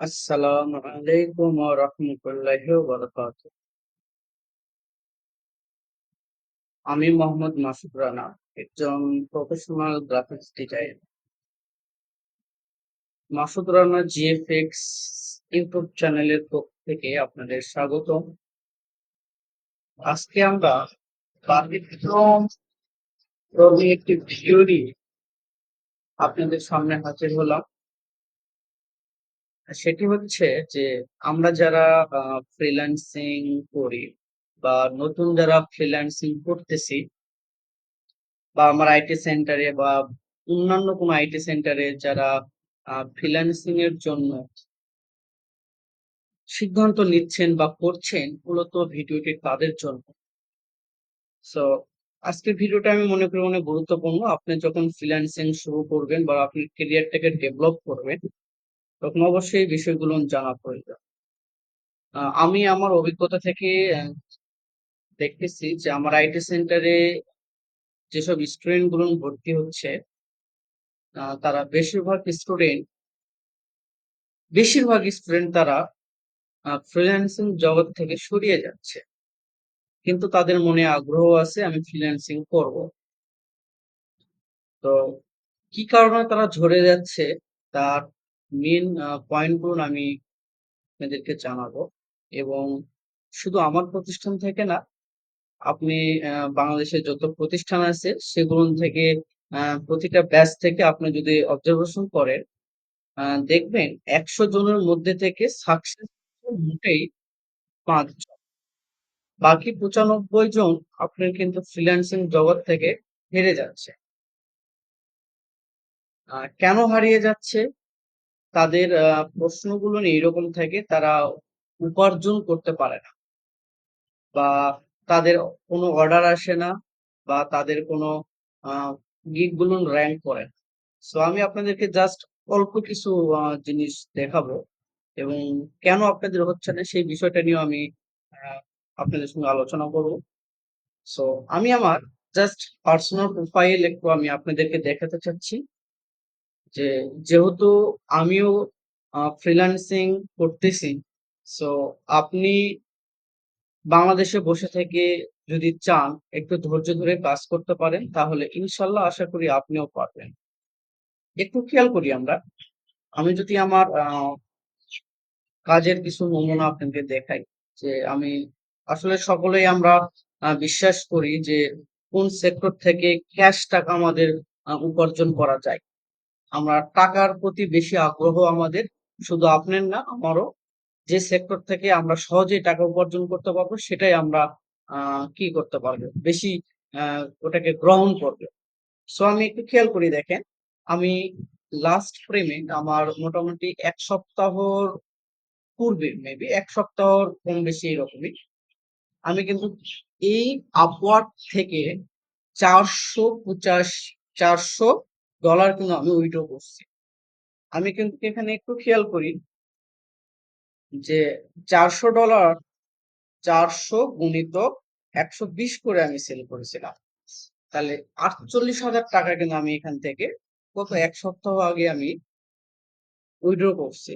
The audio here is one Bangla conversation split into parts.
আসসালামু আলাইকুম ওয়া রাহমাতুল্লাহি ওয়া। আমি মোহাম্মদ মাসুদ রানা, একজন professional graphics designer. Masud Rana GFX YouTube চ্যানেলের পক্ষ থেকে আপনাদের স্বাগত আজকে আমরা একটি ভিডিও নিয়ে আপনাদের সামনে হাজির হলাম। সেটি হচ্ছে যে, আমরা যারা ফ্রিল্যান্সিং করি বা নতুন যারা ফ্রিল্যান্সিং করতেছি বা আমার আইটি সেন্টারে বা অন্যান্য কোনো আইটি সেন্টারে যারা ফ্রিল্যান্সিং এর জন্য সিদ্ধান্ত নিচ্ছেন বা করছেন, মূলত ভিডিওটি তাদের জন্য। সো আজকের ভিডিওটা আমি মনে করি অনেক গুরুত্বপূর্ণ। আপনি যখন ফ্রিল্যান্সিং শুরু করবেন বা আপনি কেরিয়ারটাকে ডেভেলপ করবেন তখন অবশ্যই বিষয়গুলো জানা প্রয়োজন। আমি আমার অভিজ্ঞতা থেকে দেখতেছি যে আমার আইটি সেন্টারে যেসব স্টুডেন্টগুলো ভর্তি হচ্ছে তারা বেশিরভাগ স্টুডেন্ট বেশিরভাগ স্টুডেন্ট তারা ফ্রিল্যান্সিং জগৎ থেকে সরিয়ে যাচ্ছে। কিন্তু তাদের মনে আগ্রহ আছে, আমি ফ্রিল্যান্সিং করব। তো কি কারণে তারা ঝরে যাচ্ছে, তার মেন পয়েন্টগুলো আমি আপনাদেরকে জানাব। এবং শুধু আমার প্রতিষ্ঠান থেকে না, আপনি বাংলাদেশের যত প্রতিষ্ঠান আছে, সেগুলো থেকে প্রতিটা ব্যাচ থেকে আপনি যদি অবজারভেশন করেন দেখবেন একশো জনের মধ্যে থেকে সাকসেস মোটেই পাঁচ জন। বাকি পঁচানব্বই জন আপনার কিন্তু ফ্রিল্যান্সিং জগৎ থেকে হেরে যাচ্ছে। কেন হারিয়ে যাচ্ছে? তাদের প্রশ্নগুলো নিয়ে এরকম থাকে তারা উপার্জন করতে পারে না। বা তাদের কোনো অর্ডার আসে না বা তাদের কোনো গিগগুলো র্যাঙ্ক করে না। সো আমি আপনাদেরকে জাস্ট অল্প কিছু জিনিস দেখাবো এবং কেন আপনাদের হচ্ছে না সেই বিষয়টা নিয়েও আমি আপনাদের সঙ্গে আলোচনা করব। সো আমি আমার জাস্ট পার্সোনাল প্রোফাইল একটু আমি আপনাদেরকে দেখাতে চাচ্ছি। যে যেহেতু আমিও ফ্রিল্যান্সিং করতেছি সো আপনি বাংলাদেশে বসে থেকে যদি চান, একটু ধৈর্য ধরে কাজ করতে পারেন, তাহলে ইনশাল্লাহ আশা করি আপনিও পারবেন। একটু খেয়াল করি আমরা। আমি যদি আমার কাজের কিছু নমুনা আপনাদের দেখাই, যে আমি আসলে সকলেই আমরা বিশ্বাস করি যে কোন সেক্টর থেকে ক্যাশ টাকা আমাদের উপার্জন করা যায়। আমরা টাকার প্রতি বেশি আগ্রহ আমাদের, শুধু আপনার না, আমারও যে সেক্টর থেকে আমরা সহজেই টাকা উপার্জন করতে পারব, সেটাই আমরা কি করতে পারব, বেশি ওটাকে গ্রহণ করবে। সো আমি একটু খেয়াল করি দেখেন, আমি লাস্ট পেমেন্ট আমার মোটামুটি এক সপ্তাহর পূর্বে মেবি এক সপ্তাহর কম বেশি এরকমই, আমি কিন্তু এই আপওয়ার্ড থেকে চারশো পঁচাশ, চারশো ডলার কিন্তু আমি উইড্রো করছি। আমি কিন্তু এখানে একটু খেয়াল করি যে চারশো ডলার চারশো গুণিত একশো বিশ করে আমি সেল করেছিলাম। তাহলে আটচল্লিশ হাজার টাকা কিন্তু আমি এখান থেকে গত এক সপ্তাহ আগে আমি উইড্রো করছি।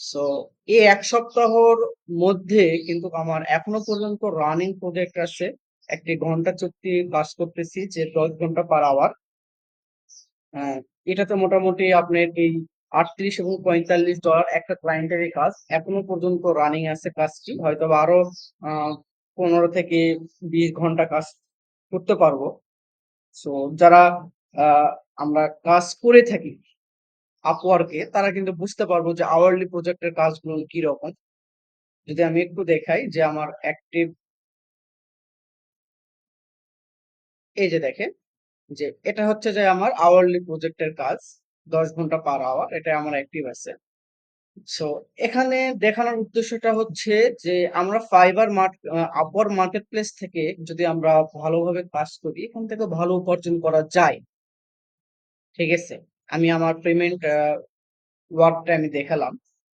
সো এই এক সপ্তাহর মধ্যে কিন্তু আমার এখনও পর্যন্ত রানিং প্রজেক্ট আছে। একটি ঘণ্টা চুক্তি কাজ করতেছি যে দশ ঘণ্টা পার আওয়ার এটাতে মোটামুটি আপনার এই আটত্রিশ এবং পঁয়তাল্লিশ ডলার একটা ক্লায়েন্টের কাজ। এখনও পর্যন্ত রানিং আছে কাজটি। হয়তোবা আরও পনেরো থেকে বিশ ঘণ্টা কাজ করতে পারব। সো যারা আমরা কাজ করে থাকি আপওয়ার্কে তারা কিন্তু বুঝতে পারব যে আওয়ারলি প্রজেক্টের কাজগুলো কি রকম যদি আমি একটু দেখাই যে আমার অ্যাক্টিভ এই যে দেখেন যে এটা হচ্ছে যে আমার আওয়ারলি প্রজেক্টের কাজ, দশ ঘণ্টা পার আওয়ার এটা আমার অ্যাক্টিভ আছে। সো এখানে দেখানোর উদ্দেশ্যটা হচ্ছে যে আমরা ফাইবার আপওয়ার মার্কেট প্লেস থেকে যদি আমরা ভালোভাবে কাজ করি, এখান থেকে ভালো উপার্জন করা যায়। ঠিক আছে? আমি আমার পেমেন্ট ওয়ার্কটা আমি দেখালাম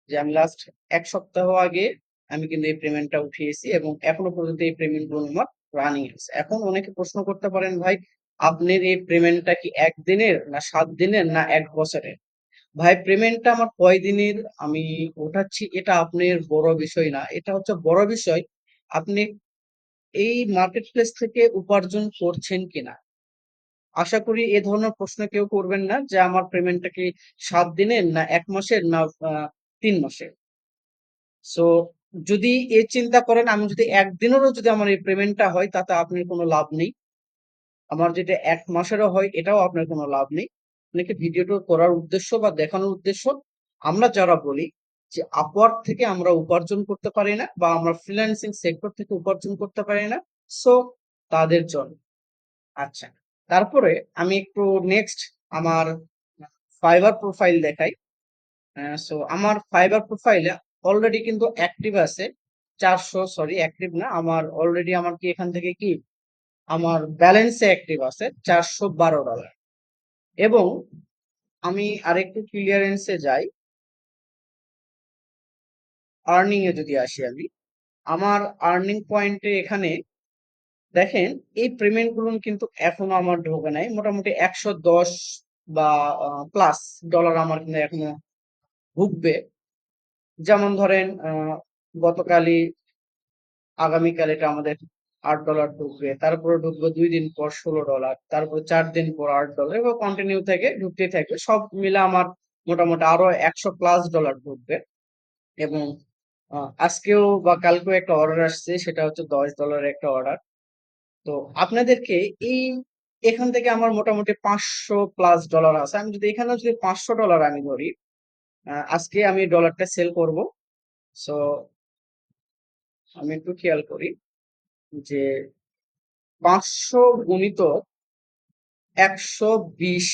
যে আমি লাস্ট এক সপ্তাহ আগে আমি কিন্তু এই পেমেন্টটা উঠিয়েছি এবং এখনও পর্যন্ত এই পেমেন্টগুলো আমার রানিং আছে। এখন অনেকে প্রশ্ন করতে পারেন, ভাই আপনার এই পেমেন্টটা কি একদিনের না সাত দিনের না এক বছরের? ভাই, পেমেন্টটা আমার কয়দিনের আমি ওঠাচ্ছি এটা আপনার বড় বিষয় না। এটা হচ্ছে বড় বিষয়, আপনি এই মার্কেট প্লেস থেকে উপার্জন করছেন কিনা? আশা করি এ ধরনের প্রশ্ন কেউ করবেন না যে আমার পেমেন্টটা কি সাত দিনের না এক মাসের না তিন মাসের। সো যদি এ চিন্তা করেন, আমি যদি একদিনেরও যদি আমার এই পেমেন্টটা হয়, তাতে আপনার কোনো লাভ নেই। আমার যেটা এক মাসেরও হয়, এটাও আপনার কোনো লাভ নেই। আপনাকে ভিডিওটা করার উদ্দেশ্য বা দেখানোর উদ্দেশ্য আমরা যারা বলি যে আপওয়ার্ক থেকে আমরা উপার্জন করতে পারি না বা আমরা ফ্রিল্যান্সিং সেক্টর থেকে উপার্জন করতে পারি না সো তাদের জন্য। আচ্ছা তারপরে আমি একটু নেক্সট আমার ফাইবার প্রোফাইল দেখাই। সো আমার ফাইবার প্রোফাইলে অলরেডি কিন্তু অ্যাক্টিভ আছে, চারশো সরি অ্যাক্টিভ না, আমার অলরেডি আমার কি এখান থেকে কি আমার ব্যালেন্সে অ্যাক্টিভ আছে চারশো বারো ডলার এবং আমি আরেকটু ক্লিয়ারেন্সে যাই। আর্নিং এ যদি আসি আমি, আমার আর্নিং পয়েন্টে এখানে দেখেন, এই পেমেন্টগুলো কিন্তু এখনও আমার ঢোকে নাই। মোটামুটি একশো দশ বা প্লাস ডলার আমার কিন্তু এখনও ঢুকবে। যেমন ধরেন গতকালই, আগামীকাল এটা আমাদের আট ডলার ঢুকবে, তারপরে ঢুকবে দুই দিন পর ষোলো ডলার তারপর চার দিন পর আট ডলার এবং কন্টিনিউ থেকে ঢুকতে থাকবে। সব মিলে আমার মোটামুটি আরও একশো প্লাস ডলার ঢুকবে। এবং আজকেও বা কালকেও একটা অর্ডার আসছে, সেটা হচ্ছে দশ ডলারের একটা অর্ডার তো আপনাদেরকে এই, এখান থেকে আমার মোটামুটি পাঁচশো প্লাস ডলার আছে। আমি যদি এখানে যদি পাঁচশো ডলার আমি ধরি আজকে আমি ডলারটা সেল করব। সো আমি একটু খেয়াল করি। যে পাঁচশো গুণিত একশো বিশ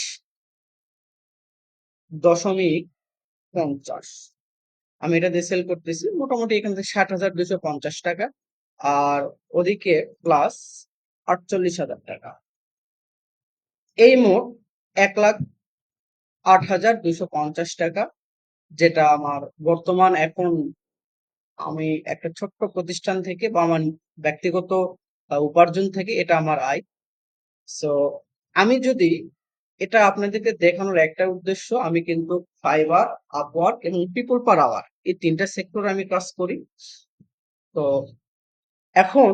দশমিক পঞ্চাশ। আমি এটা দিয়ে সেল করতেছি, মোটামুটি এখান থেকে ষাট হাজার দুশো পঞ্চাশ টাকা আর ওদিকে প্লাস আটচল্লিশ হাজার টাকা। এই মোট এক লাখ আট হাজার দুশো পঞ্চাশ টাকা, যেটা আমার বর্তমান এখন আমি একটা ছোট্ট প্রতিষ্ঠান থেকে বা আমার ব্যক্তিগত উপার্জন থেকে এটা আমার আয়। সো আমি যদি এটা আপনাদেরকে দেখানোর একটা উদ্দেশ্য, আমি কিন্তু ফাইবার আপওয়ার্ক এবং পিপল পার আওয়ার এই তিনটা সেক্টর আমি কাজ করি। তো এখন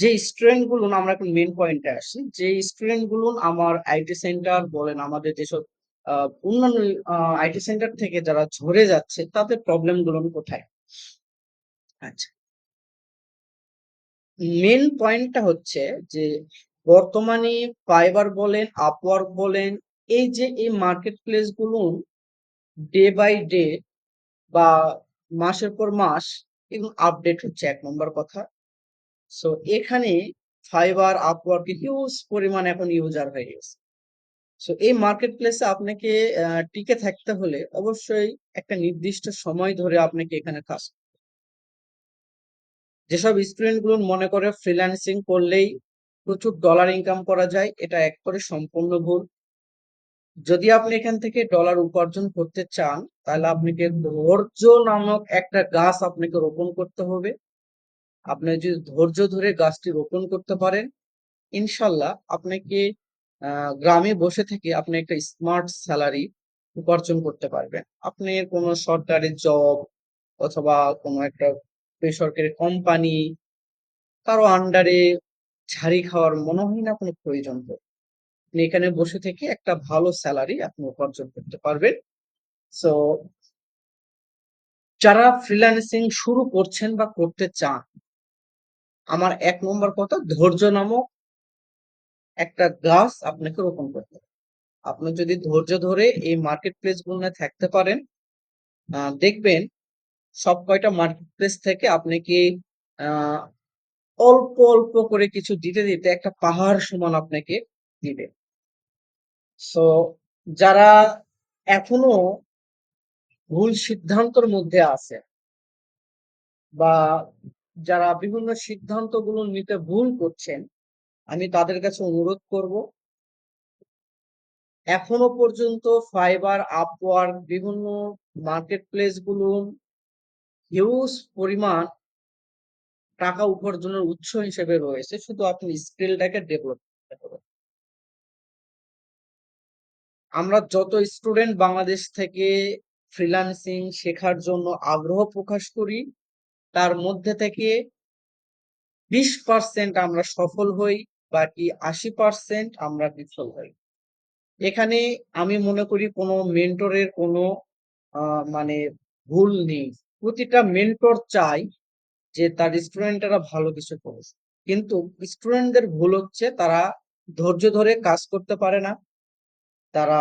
যে স্টুডেন্টগুলো আমরা এখন মেন পয়েন্টে আসি, যে স্টুডেন্টগুলো আমার আইটি সেন্টার বলেন, আমাদের যেসব অন্যান্য আইটি সেন্টার থেকে যারা ঝরে যাচ্ছে, তাদের প্রবলেমগুলো কোথায়? আচ্ছা। মেন পয়েন্টটা হচ্ছে যে, বর্তমানে ফাইবার বলেন, আপওয়ার্ক বলেন, এই যে এই মার্কেট প্লেসগুলো ডে বাই ডে বা মাসের পর মাস এগুলো আপডেট হচ্ছে এক নম্বর কথা। সো, এখানে ফাইবার, আপওয়ার্ক হিউজ পরিমাণ এখন ইউজার হয়ে গেছে। সো, এই মার্কেট প্লেসে আপনাকে টিকে থাকতে হলে অবশ্যই একটা নির্দিষ্ট সময় ধরে আপনাকে এখানে কাজ যেসব স্টুডেন্টগুলো মনে করে ফ্রিল্যান্সিং করলেই প্রচুর ডলার ইনকাম করা যায়, এটা এক করে সম্পূর্ণ ভুল। যদি আপনি এখান থেকে ডলার উপার্জন করতে চান, তাহলে আপনাকে ধৈর্য নামক একটা গাছ আপনাকে রোপণ করতে হবে। আপনি যদি ধৈর্য ধরে গাছটি রোপণ করতে পারেন, ইনশাল্লাহ আপনাকে গ্রামে বসে থেকে আপনি একটা স্মার্ট স্যালারি উপার্জন করতে পারবেন। আপনি কোনো সরকারি জব অথবা কোনো একটা বেসরকারি কোম্পানি কারও আন্ডারে ঝাড়ি খাওয়ার মনে হয় না কোনো প্রয়োজন আপনি এখানে বসে থেকে একটা ভালো স্যালারি আপনি উপার্জন করতে পারবেন। সো যারা ফ্রিল্যান্সিং শুরু করছেন বা করতে চান, আমার এক নম্বর কথা, ধৈর্য নামক একটা গাছ আপনাকে রোপণ করতে হবে। আপনি যদি ধৈর্য ধরে এই মার্কেট প্লেসগুলো থাকতে পারেন দেখবেন সব কয়টা মার্কেট প্লেস থেকে আপনি কি অল্প অল্প করে কিছু দিতে দিতে একটা পাহাড় সমান আপনাকে দিবে। সো যারা এখনও ভুল সিদ্ধান্তর মধ্যে আছে বা যারা বিভিন্ন সিদ্ধান্তগুলো নিতে ভুল করছেন, আমি তাদের কাছে অনুরোধ করব, এখনও পর্যন্ত ফাইবার আপওয়ার্ক বিভিন্ন মার্কেট প্লেসগুলো হিউজ পরিমাণ টাকা উপার্জনের উৎস হিসেবে রয়েছে। শুধু আপনি স্কিলটাকে ডেভেলপ করতে হবে। আমরা যত স্টুডেন্ট বাংলাদেশ থেকে ফ্রিল্যান্সিং শেখার জন্য আগ্রহ প্রকাশ করি, তার মধ্যে থেকে বিশ পার্সেন্ট আমরা সফল হই, বাকি আশি পার্সেন্ট আমরা বিফল হই। এখানে আমি মনে করি কোনো মেন্টরের কোনো মানে ভুল নেই। প্রতিটা মেন্টর চাই যে তার স্টুডেন্টরা ভালো কিছু করুক। কিন্তু স্টুডেন্টদের ভুল হচ্ছে, তারা ধৈর্য ধরে কাজ করতে পারে না। তারা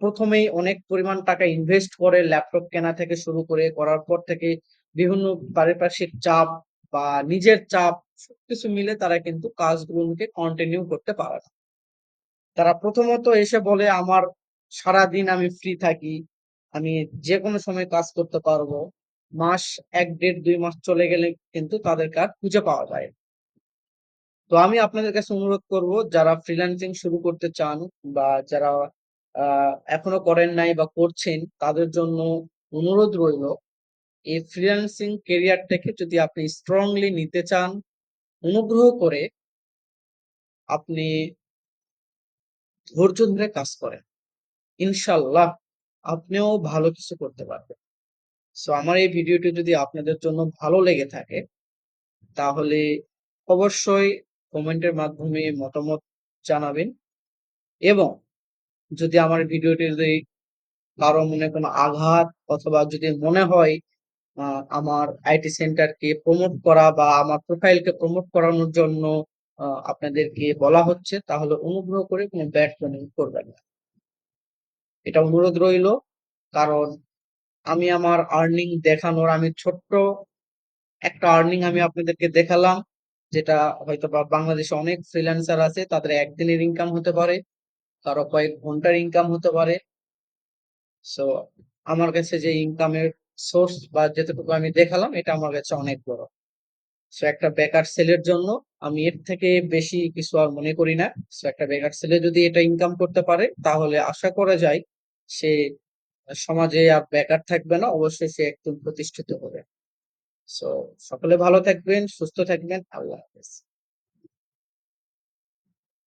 প্রথমেই অনেক পরিমাণ টাকা ইনভেস্ট করে ল্যাপটপ কেনা থেকে শুরু করে, করার পর থেকে বিভিন্ন পারিপার্শ্বিক চাপ বা নিজের চাপ সবকিছু মিলে তারা কিন্তু কাজগুলোকে কন্টিনিউ করতে পারে না। তারা প্রথমত এসে বলে, আমার সারাদিন আমি ফ্রি থাকি, আমি যে কোনো সময় কাজ করতে পারব। মাস এক, দেড়, দুই মাস চলে গেলে কিন্তু তাদের কাজ খুঁজে পাওয়া যায়। তো আমি আপনাদের কাছে অনুরোধ করব, যারা ফ্রিল্যান্সিং শুরু করতে চান বা যারা এখনও করেন নাই বা করছেন, তাদের জন্য অনুরোধ রইল, এই ফ্রিল্যান্সিং কেরিয়ারটাকে যদি আপনি স্ট্রংলি নিতে চান, অনুগ্রহ করে আপনি ধৈর্য ধরে কাজ করেন। ইনশাল্লাহ, আপনিও ভালো কিছু করতে পারবেন। সো আমার এই ভিডিওটি যদি আপনাদের জন্য ভালো লেগে থাকে, তাহলে অবশ্যই কমেন্টের মাধ্যমে মতামত জানাবেন এবং যদি আমার ভিডিওটি যদি কারও মনে কোনো আঘাত অথবা যদি মনে হয় আমার আইটি সেন্টারকে প্রমোট করা বা আমার প্রোফাইলকে প্রমোট করানোর জন্য আপনাদেরকে বলা হচ্ছে, তাহলে অনুগ্রহ করে কোনো ব্যাড করবেন না। এটা অনুরোধ রইল, কারণ আমি আমার আর্নিং দেখানোর আমি ছোট্ট একটা আর্নিং আমি আপনাদেরকে দেখালাম, যেটা হয়তো বা বাংলাদেশে অনেক ফ্রিল্যান্সার আছে, তাদের একদিনের ইনকাম হতে পারে কারও কয়েক ঘণ্টার ইনকাম হতে পারে। সো আমার কাছে যে ইনকামের সোর্স বা যেটুকু আমি দেখালাম, এটা আমার কাছে অনেক বড়। সো একটা বেকার সেলের জন্য আমি এর থেকে বেশি কিছু আর মনে করি না। সো একটা বেকার সেলে যদি এটা ইনকাম করতে পারে, তাহলে আশা করা যায় সে সমাজে আর বেকার থাকবে না, অবশ্যই সে একটু প্রতিষ্ঠিত হবে। সো সকলে ভালো থাকবেন, সুস্থ থাকবেন, আল্লাহ হাফেজ।